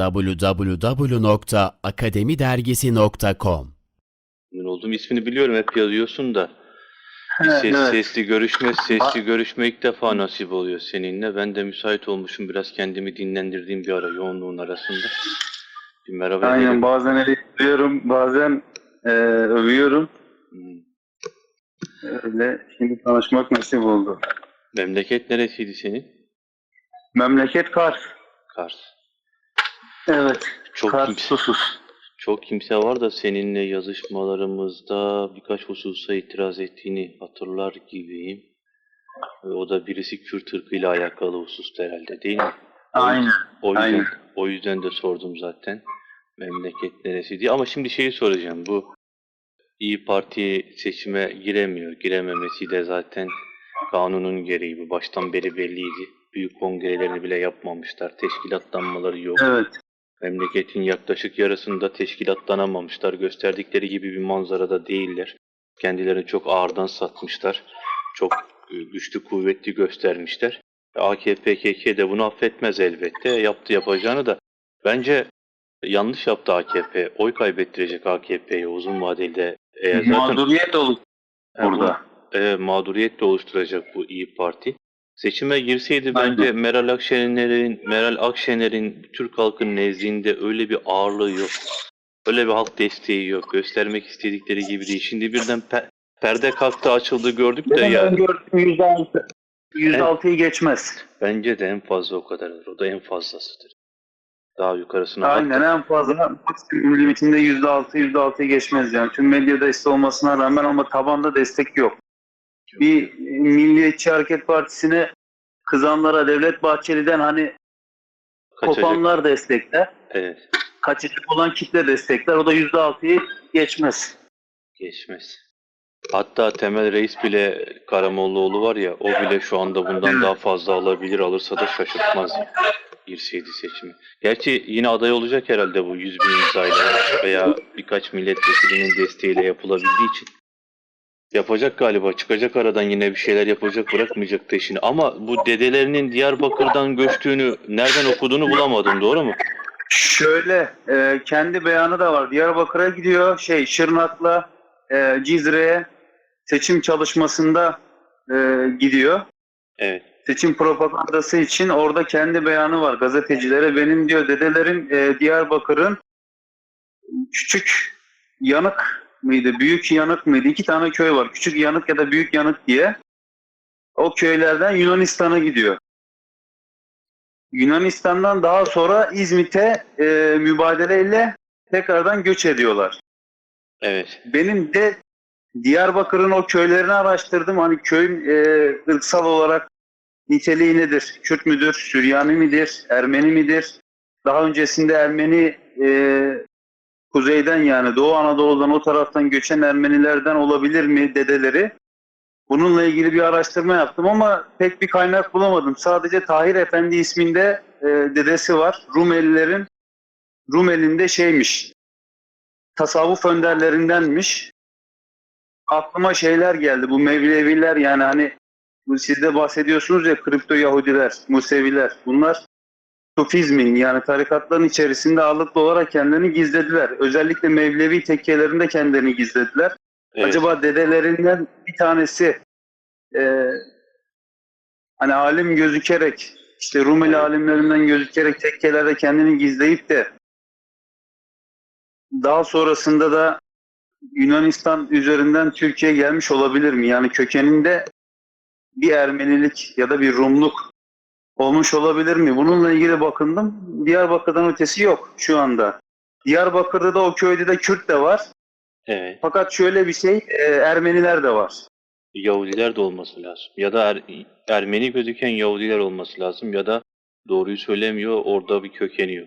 www.akademidergisi.com Memnun oldum. İsmini biliyorum hep yazıyorsun da. Bir ses, evet. sesli görüşme, sesli görüşme ilk defa nasip oluyor seninle. Ben de müsait olmuşum biraz kendimi dinlendirdiğim bir ara yoğunluğun arasında. Bir merhaba Aynen edelim. bazen eleştiriyorum, bazen e, övüyorum. Hmm. Öyle şimdi tanışmak nasip oldu. Memleket neresiydi senin? Memleket Kars. Kars. Evet. Çok susuz. çok kimse var da seninle yazışmalarımızda birkaç hususa itiraz ettiğini hatırlar gibiyim. Ve O da birisi Kürt ırkıyla alakalı hususta herhalde değil mi? Aynen. O yüzden, Aynen. o yüzden de sordum zaten. Memleket neresi diye. Ama şimdi şeyi soracağım. Bu İyi Parti seçime giremiyor. Girememesi de zaten kanunun gereği. Bu baştan beri belliydi. Büyük kongrelerini bile yapmamışlar. Teşkilatlanmaları yok. Evet. Memleketin yaklaşık yarısında teşkilatlanamamışlar. Gösterdikleri gibi bir manzarada değiller. Kendilerini çok ağırdan satmışlar. Çok e, güçlü kuvvetli göstermişler. AKP, KK de bunu affetmez elbette. Yaptı yapacağını da. Bence yanlış yaptı AKP. Oy kaybettirecek AKP'ye uzun vadede. Eğer zaten Mağduriyet olur e, bu- burada. e, mağduriyet de oluşturacak bu İyi Parti. Seçime girseydi Aynen. bence Meral Akşener'in Meral Akşener'in Türk halkının nezdinde öyle bir ağırlığı yok. Öyle bir halk desteği yok. Göstermek istedikleri gibi değil. Şimdi birden pe- perde kalktı açıldı gördük de Benim ya öngördüğüm yüzde altı. Yüzde altıyı geçmez. bence de en fazla o kadardır. O da en fazlasıdır. Daha yukarısına Aynen en fazla maksimum limitinde yüzde altı, yüzde altıyı geçmez yani. Tüm medya desteği olmasına rağmen ama tabanda destek yok. Bir Milliyetçi Hareket Partisi'ne kızanlara Devlet Bahçeli'den hani kaçacak. kopanlar destekler. Evet. Kaçacak olan kitle destekler. O da yüzde altıyı geçmez. Geçmez. Hatta Temel Reis bile Karamollaoğlu var ya o bile şu anda bundan daha fazla alabilir alırsa da şaşırtmaz girseydi seçimi. Gerçi yine aday olacak herhalde bu 100 bin imzayla veya birkaç milletvekilinin desteğiyle yapılabildiği için. Yapacak galiba. Çıkacak aradan yine bir şeyler yapacak bırakmayacak peşini. Ama bu dedelerinin Diyarbakır'dan göçtüğünü nereden okuduğunu bulamadım doğru mu? Şöyle e, kendi beyanı da var. Diyarbakır'a gidiyor. Şey Şırnak'la e, Cizre'ye seçim çalışmasında e, gidiyor. Evet. seçim propagandası için orada kendi beyanı var gazetecilere. Benim diyor dedelerim e, Diyarbakır'ın küçük yanık mıydı, büyük yanık mıydı? İki tane köy var. Küçük yanık ya da büyük yanık diye. O köylerden Yunanistan'a gidiyor. Yunanistan'dan daha sonra İzmit'e e, mübadeleyle tekrardan göç ediyorlar. Evet. Benim de Diyarbakır'ın o köylerini araştırdım. Hani köyün e, ırksal olarak niteliği nedir? Kürt müdür? Süryani midir? Ermeni midir? Daha öncesinde Ermeni e, kuzeyden yani Doğu Anadolu'dan o taraftan göçen Ermenilerden olabilir mi dedeleri? Bununla ilgili bir araştırma yaptım ama pek bir kaynak bulamadım. Sadece Tahir Efendi isminde e, dedesi var. Rumelilerin Rumeli'nde şeymiş. Tasavvuf önderlerindenmiş. Aklıma şeyler geldi. Bu Mevleviler yani hani siz de bahsediyorsunuz ya kripto Yahudiler, Museviler. Bunlar Sufizmin yani tarikatların içerisinde ağırlıklı olarak kendilerini gizlediler. Özellikle Mevlevi tekkelerinde kendilerini gizlediler. evet. Acaba dedelerinden bir tanesi e, hani alim gözükerek işte Rumeli Evet. alimlerinden gözükerek tekkelerde kendini gizleyip de daha sonrasında da Yunanistan üzerinden Türkiye'ye gelmiş olabilir mi? Yani kökeninde bir Ermenilik ya da bir Rumluk olmuş olabilir mi? Bununla ilgili bakındım. Diyarbakır'dan ötesi yok şu anda. Diyarbakır'da da o köyde de Kürt de var. Evet. Fakat şöyle bir şey, e, Ermeniler de var. Yahudiler de olması lazım. Ya da Er- Ermeni gözüken Yahudiler olması lazım ya da doğruyu söylemiyor orada bir kökeniyor.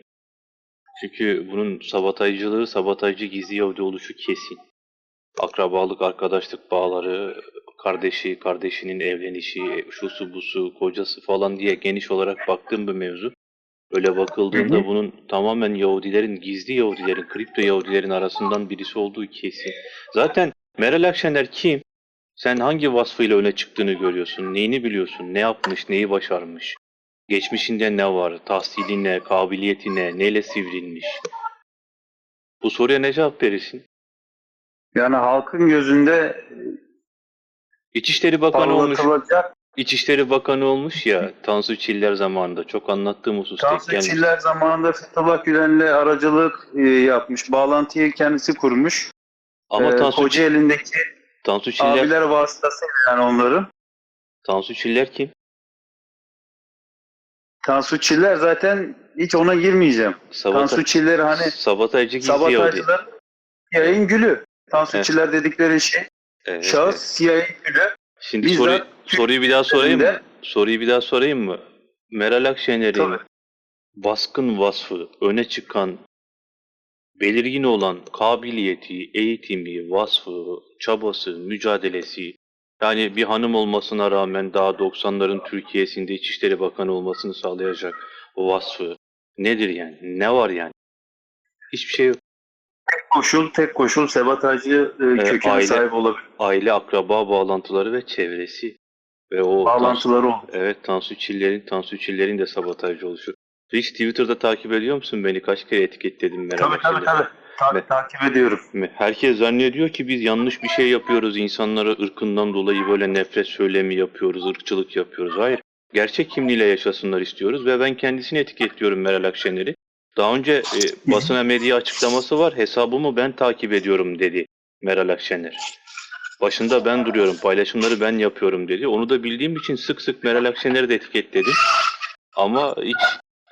Çünkü bunun sabotajcılığı, sabotajcı gizli Yahudi oluşu kesin. Akrabalık, arkadaşlık bağları, kardeşi, kardeşinin evlenişi, şusu busu, kocası falan diye geniş olarak baktığım bir mevzu. Öyle bakıldığında Hı hı. bunun tamamen Yahudilerin, gizli Yahudilerin, kripto Yahudilerin arasından birisi olduğu kesin. Zaten Meral Akşener kim? Sen hangi vasfıyla öne çıktığını görüyorsun? Neyini biliyorsun? Ne yapmış? Neyi başarmış? Geçmişinde ne var? Tahsili ne? Kabiliyeti ne? Neyle sivrilmiş? Bu soruya ne cevap verirsin? Yani halkın gözünde İçişleri Bakanı olmuş. parlatılacak İçişleri Bakanı olmuş ya Tansu Çiller zamanında. Çok anlattığım husus Tansu. Çiller zamanında Fethullah Gülen'le aracılık e, yapmış. Bağlantıyı kendisi kurmuş. Ama Ee, Tansu, Kocaeli'ndeki Tansu Çiller, abiler vasıtasıyla yani onların. Tansu Çiller kim? Tansu Çiller zaten hiç ona girmeyeceğim. Sabata, Tansu Çiller hani sabotajcı sabotajcılar yayın gülü. Tansu Evet. Çiller dedikleri şey Evet, şahıs. CIA gülü. Şimdi Bizzat soruyu, soruyu bir daha sorayım mı? Soruyu bir daha sorayım mı? Meral Akşener'in baskın vasfı, öne çıkan, belirgin olan kabiliyeti, eğitimi, vasfı, çabası, mücadelesi, yani bir hanım olmasına rağmen daha 90'ların Türkiye'sinde İçişleri Bakanı olmasını sağlayacak o vasfı nedir yani? Ne var yani? Hiçbir şey yok. Tek koşul, tek koşul sabotajcı e, kökene aile- sahip olabilir. Aile, akraba bağlantıları ve çevresi. Ve o Bağlantıları olur. Evet Tansu Çiller'in, Tansu Çiller'in de sabotajcı oluşu. Hiç Twitter'da takip ediyor musun beni? Kaç kere etiketledim Meral Tabii tabii Akşener'i? tabii. Ta- Ve- takip ediyorum. Herkes zannediyor ki biz yanlış bir şey yapıyoruz. insanlara ırkından dolayı böyle nefret söylemi yapıyoruz, ırkçılık yapıyoruz. Hayır. Gerçek kimliğiyle yaşasınlar istiyoruz ve ben kendisini etiketliyorum Meral Akşener'i. Daha önce e, basına medya açıklaması var. Hesabımı ben takip ediyorum dedi Meral Akşener. Başında ben duruyorum, paylaşımları ben yapıyorum dedi. Onu da bildiğim için sık sık Meral Akşener'i de etiketledim. Ama hiç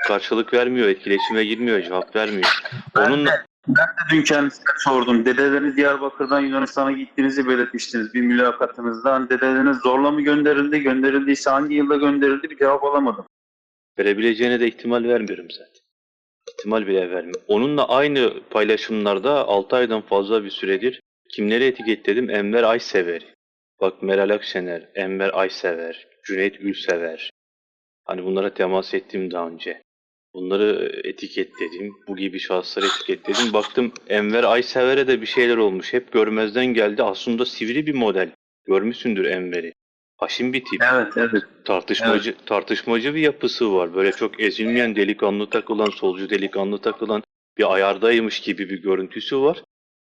karşılık vermiyor, etkileşime girmiyor, cevap vermiyor. Onunla ben de dün kendisine sordum. Dedeleriniz Diyarbakır'dan Yunanistan'a gittiğinizi belirtmiştiniz bir mülakatınızda. Hani dedeleriniz zorla mı gönderildi? Gönderildiyse hangi yılda gönderildi? Bir cevap alamadım. verebileceğine de ihtimal vermiyorum zaten. İhtimal bile vermiyorum. Onunla aynı paylaşımlarda 6 aydan fazla bir süredir kimleri etiketledim? Enver Aysever'i. Bak Meral Akşener, Enver Aysever, Cüneyt Ülsever. Hani bunlara temas ettim daha önce. Bunları etiketledim. Bu gibi şahısları etiketledim. Baktım Enver Aysever'e de bir şeyler olmuş. Hep görmezden geldi. Aslında sivri bir model. Görmüşsündür Enver'i. Haşim bir tip. Evet, evet. Tartışmacı tartışmacı bir yapısı var. Böyle çok ezilmeyen delikanlı takılan, solcu delikanlı takılan bir ayardaymış gibi bir görüntüsü var.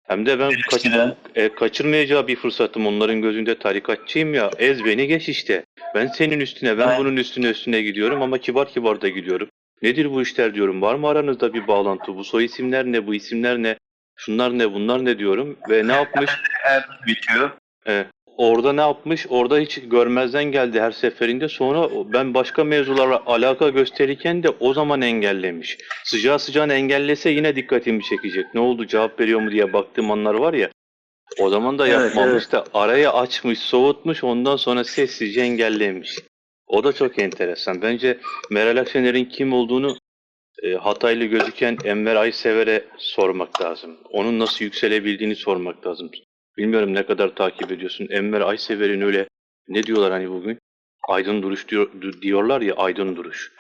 Hem de ben kaç- Eskiden e, kaçırmayacağı bir fırsatım onların gözünde tarikatçıyım ya. Ez beni geç işte. Ben senin üstüne, ben Aynen. bunun üstüne üstüne gidiyorum ama kibar kibar da gidiyorum. Nedir bu işler diyorum. Var mı aranızda bir bağlantı? Bu soy isimler ne? Bu isimler ne? Şunlar ne? Bunlar ne diyorum. Ve ne yapmış? er bitiyor. Evet. Orada ne yapmış? Orada hiç görmezden geldi her seferinde. Sonra ben başka mevzulara alaka gösterirken de o zaman engellemiş. Sıcağı sıcağına engellese yine dikkatimi çekecek. Ne oldu cevap veriyor mu diye baktığım anlar var ya. O zaman da Evet, yapmamış da araya açmış, soğutmuş ondan sonra sessizce engellemiş. O da çok enteresan. Bence Meral Akşener'in kim olduğunu e, Hataylı gözüken Enver Aysever'e sormak lazım. Onun nasıl yükselebildiğini sormak lazım. Bilmiyorum ne kadar takip ediyorsun. Enver Aysever'in öyle ne diyorlar hani bugün? Aydın duruş diyor, diyorlar ya aydın duruş.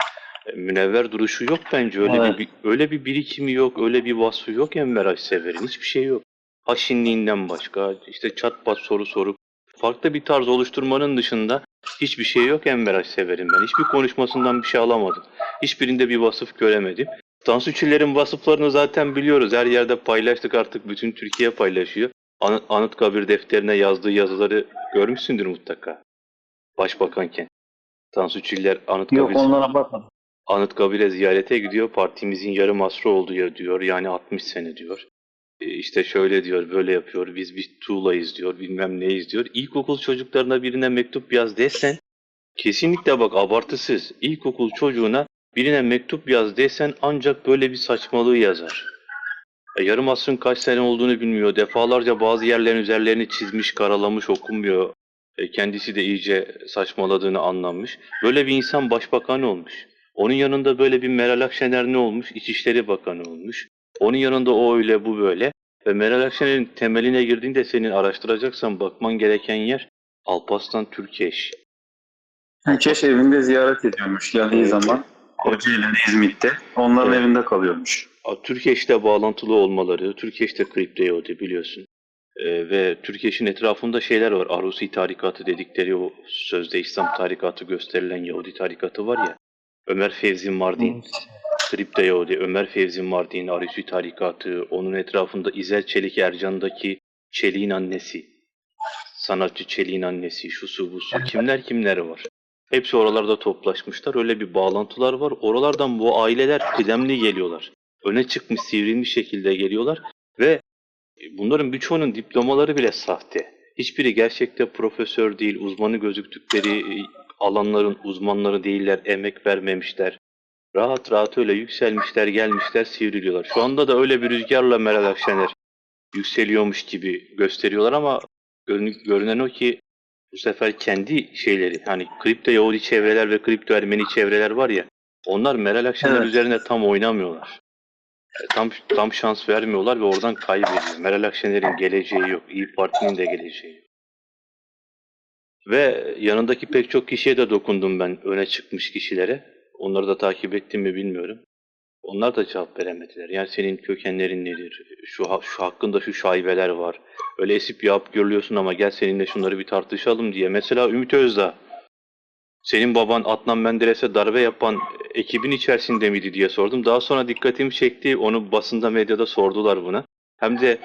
E, Münevver duruşu yok bence. Öyle Evet. bir öyle bir birikimi yok, öyle bir vasfı yok Enver Aysever'in. Hiçbir şey yok. Haşinliğinden başka, işte çat pat soru sorup farklı bir tarz oluşturmanın dışında hiçbir şey yok Enver Aysever'in ben. Hiçbir konuşmasından bir şey alamadım. Hiçbirinde bir vasıf göremedim. Tansu Çiller'in vasıflarını zaten biliyoruz. Her yerde paylaştık artık bütün Türkiye paylaşıyor. An- Anıtkabir defterine yazdığı yazıları görmüşsündür mutlaka. Başbakanken. Tansu Çiller Anıtkabir, Yok onlara bakmadım. Anıtkabir'e ziyarete gidiyor. Partimizin yarım asrı oldu ya diyor. Yani 60 sene diyor. E, İşte şöyle diyor, böyle yapıyor. Biz bir tuğlayız diyor, bilmem neyiz diyor. İlkokul çocuklarına birine mektup yaz desen kesinlikle bak abartısız. İlkokul çocuğuna birine mektup yaz desen ancak böyle bir saçmalığı yazar. E, yarım asrın kaç sene olduğunu bilmiyor. Defalarca bazı yerlerin üzerlerini çizmiş, karalamış, okunmuyor. E, kendisi de iyice saçmaladığını anlamış. Böyle bir insan başbakan olmuş. Onun yanında böyle bir Meral Akşener ne olmuş? İçişleri Bakanı olmuş. Onun yanında o öyle bu böyle. Ve Meral Akşener'in temeline girdiğinde senin araştıracaksan bakman gereken yer Alparslan Türkeş. Keş evinde ziyaret ediyormuş geldiği Evet. zaman. Kocaeli'de, İzmit'te. Onların Evet. evinde kalıyormuş. A, Türkeş'le bağlantılı olmaları, Türkeş'te kripteyodi biliyorsun. Ee, ve Türkeş'in etrafında şeyler var. Arusi tarikatı dedikleri o sözde İslam tarikatı gösterilen Yahudi tarikatı var ya. Ömer Fevzi Mardin, Kripto Yahudi, Ömer Fevzi Mardin, Arüsü Tarikatı, onun etrafında İzel Çelik Ercan'daki Çelik'in annesi, sanatçı Çelik'in annesi, şusu busu, kimler kimler var. Hepsi oralarda toplaşmışlar. Öyle bir bağlantılar var. Oralardan bu aileler kıdemli geliyorlar. Öne çıkmış, sivrilmiş şekilde geliyorlar ve bunların birçoğunun diplomaları bile sahte. Hiçbiri gerçekte profesör değil, uzmanı gözüktükleri e, alanların uzmanları değiller, emek vermemişler. Rahat rahat öyle yükselmişler, gelmişler, sivriliyorlar. Şu anda da öyle bir rüzgarla Meral Akşener yükseliyormuş gibi gösteriyorlar ama görün- görünen o ki bu sefer kendi şeyleri hani kripto Yahudi çevreler ve kripto Ermeni çevreler var ya onlar Meral Akşener Evet. üzerine tam oynamıyorlar. E, Tam tam şans vermiyorlar ve oradan kaybediyor. Meral Akşener'in geleceği yok. İyi Parti'nin de geleceği yok. Ve yanındaki pek çok kişiye de dokundum ben öne çıkmış kişilere. Onları da takip ettim mi bilmiyorum. Onlar da cevap veremediler. Yani senin kökenlerin nedir? Şu, şu hakkında şu şaibeler var. Öyle esip yapıp görülüyorsun ama gel seninle şunları bir tartışalım diye. Mesela Ümit Özdağ. Senin baban Adnan Menderes'e darbe yapan ekibin içerisinde miydi diye sordum. Daha sonra dikkatimi çekti. Onu basında medyada sordular buna. Hem de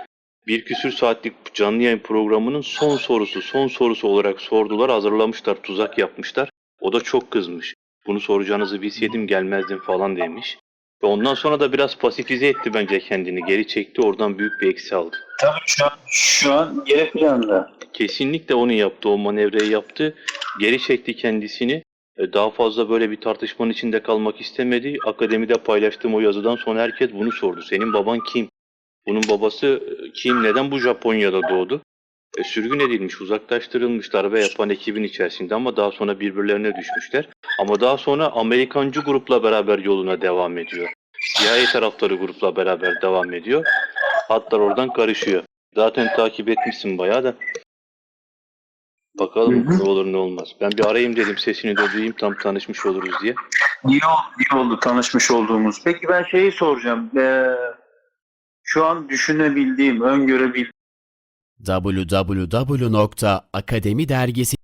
bir küsür saatlik canlı yayın programının son sorusu, son sorusu olarak sordular. Hazırlamışlar, tuzak yapmışlar. O da çok kızmış. Bunu soracağınızı bilseydim gelmezdim falan demiş. Ve ondan sonra da biraz pasifize etti bence kendini. Geri çekti oradan büyük bir eksi aldı. Tabii şu an, şu an geri planda. Kesinlikle onu yaptı, o manevrayı yaptı. Geri çekti kendisini. E, Daha fazla böyle bir tartışmanın içinde kalmak istemedi. Akademide paylaştığım o yazıdan sonra herkes bunu sordu. Senin baban kim? Bunun babası e, kim? Neden bu Japonya'da doğdu? E, sürgün edilmiş, uzaklaştırılmış darbe yapan ekibin içerisinde ama daha sonra birbirlerine düşmüşler. Ama daha sonra Amerikancı grupla beraber yoluna devam ediyor. CIA taraftarı grupla beraber devam ediyor. Hatlar oradan karışıyor. Zaten takip etmişsin bayağı da. Bakalım Hı hı. ne olur ne olmaz. Ben bir arayayım dedim sesini de duyayım tam tanışmış oluruz diye. İyi oldu, iyi oldu tanışmış olduğumuz. Peki ben şeyi soracağım. Ee, şu an düşünebildiğim, öngörebildiğim www.akademidergisi.com